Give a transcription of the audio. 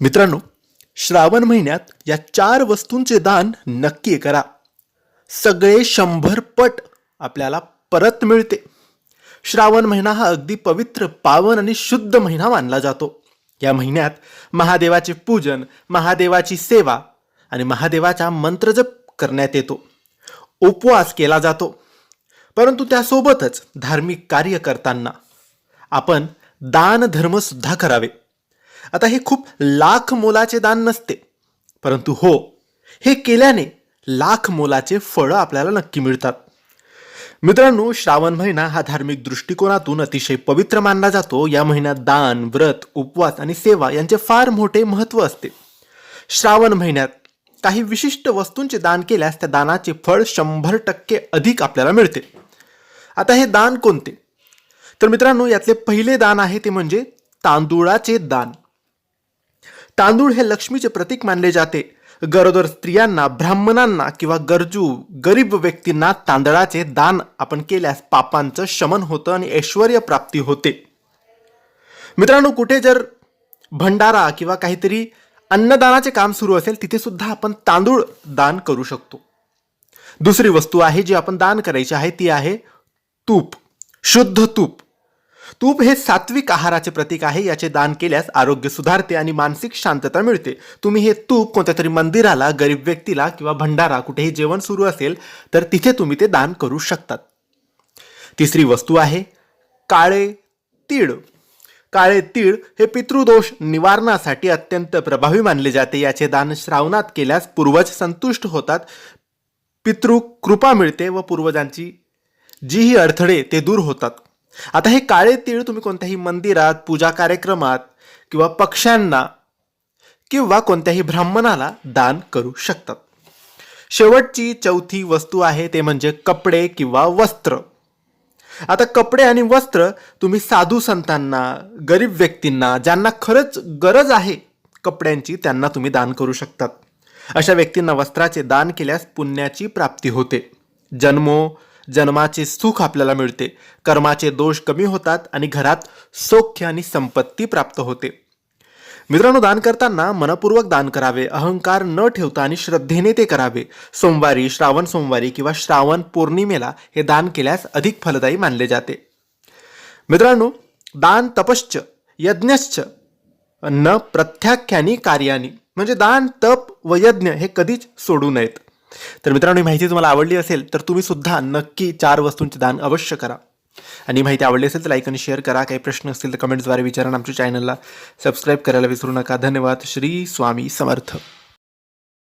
मित्रांनो श्रावण महिन्यात या चार वस्तूंचे दान नक्की करा. सगळे शंभर पट आपल्याला परत मिळते. श्रावण महिना हा अगदी पवित्र पावन आणि शुद्ध महिना मानला जातो. या महिन्यात महादेवाचे पूजन महादेवाची सेवा आणि महादेवाचा मंत्रजप करण्यात येतो. उपवास केला जातो. परंतु त्यासोबतच धार्मिक कार्य करताना आपण दानधर्मसुद्धा करावे. आता हे खूप लाख मोलाचे दान नसते. परंतु हो हे केल्याने लाख मोलाचे फळं आपल्याला नक्की मिळतात. मित्रांनो श्रावण महिना हा धार्मिक दृष्टिकोनातून अतिशय पवित्र मानला जातो. या महिन्यात दान व्रत उपवास आणि सेवा यांचे फार मोठे महत्त्व असते. श्रावण महिन्यात काही विशिष्ट वस्तूंचे दान केल्यास त्या दानाचे फळ शंभर टक्के अधिक आपल्याला मिळते. आता हे दान कोणते? तर मित्रांनो यातले पहिले दान आहे ते म्हणजे तांदूळाचे दान. तांदूळ हे लक्ष्मीचे प्रतीक मानले जाते. गरोदर स्त्रियांना ब्राह्मणांना किंवा गरजू गरीब व्यक्तींना तांदळाचे दान आपण केल्यास पापांचं शमन होतं आणि ऐश्वर प्राप्ती होते. मित्रांनो कुठे जर भंडारा किंवा काहीतरी अन्नदानाचे काम सुरू असेल तिथे सुद्धा आपण तांदूळ दान करू शकतो. दुसरी वस्तू आहे जी आपण दान करायची आहे ती आहे तूप. शुद्ध तूप. तूप हे सात्विक आहाराचे प्रतीक आहे याचे दान केल्यास आरोग्य सुधारते आणि मानसिक शांतता मिळते. तुम्ही हे तूप कोणत्या तरी मंदिराला गरीब व्यक्तीला किंवा भंडारा कुठेही जेवण सुरू असेल तर तिथे तुम्ही ते दान करू शकतात. तिसरी वस्तू आहे काळे तीळ. काळे तीळ हे पितृदोष निवारणासाठी अत्यंत प्रभावी मानले जाते. याचे दान श्रावणात केल्यास पूर्वज संतुष्ट होतात पितृ कृपा मिळते व पूर्वजांची जीही अडथळे ते दूर होतात. आता हे काळे तीळ तुम्ही कोणत्याही मंदिरात पूजा कार्यक्रमात किंवा पक्ष्यांना किंवा कोणत्याही ब्राह्मणाला दान करू शकतात. शेवटची चौथी वस्तू आहे ते म्हणजे कपडे किंवा वस्त्र. आता कपडे आणि वस्त्र तुम्ही साधू संतांना गरीब व्यक्तींना ज्यांना खरंच गरज आहे कपड्यांची त्यांना तुम्ही दान करू शकतात. अशा व्यक्तींना वस्त्राचे दान केल्यास पुण्याची प्राप्ती होते. जन्मो जन्माचे सुख आपल्याला मिळते. कर्माचे दोष कमी होतात आणि घरात सौख्य आणि संपत्ती प्राप्त होते. मित्रांनो दान करताना मनपूर्वक दान करावे अहंकार न ठेवता आणि श्रद्धेने ते करावे. सोमवारी श्रावण सोमवारी किंवा श्रावण पौर्णिमेला हे दान केल्यास अधिक फलदायी मानले जाते. मित्रांनो दान तपश्च यज्ञश्च न प्रत्याख्यानी कार्यानी. म्हणजे दान तप व यज्ञ हे कधीच सोडू नयेत. तर मित्रांनो ही माहिती तुम्हाला आवडली असेल तर तुम्ही सुद्धा नक्की चार वस्तूंचे दान अवश्य करा. आणि माहिती आवडली असेल तर लाईक आणि शेअर करा. काही प्रश्न असतील तर कमेंट्सद्वारे विचारा आमच्या चॅनलला सबस्क्राईब करायला विसरू नका. धन्यवाद. श्री स्वामी समर्थ.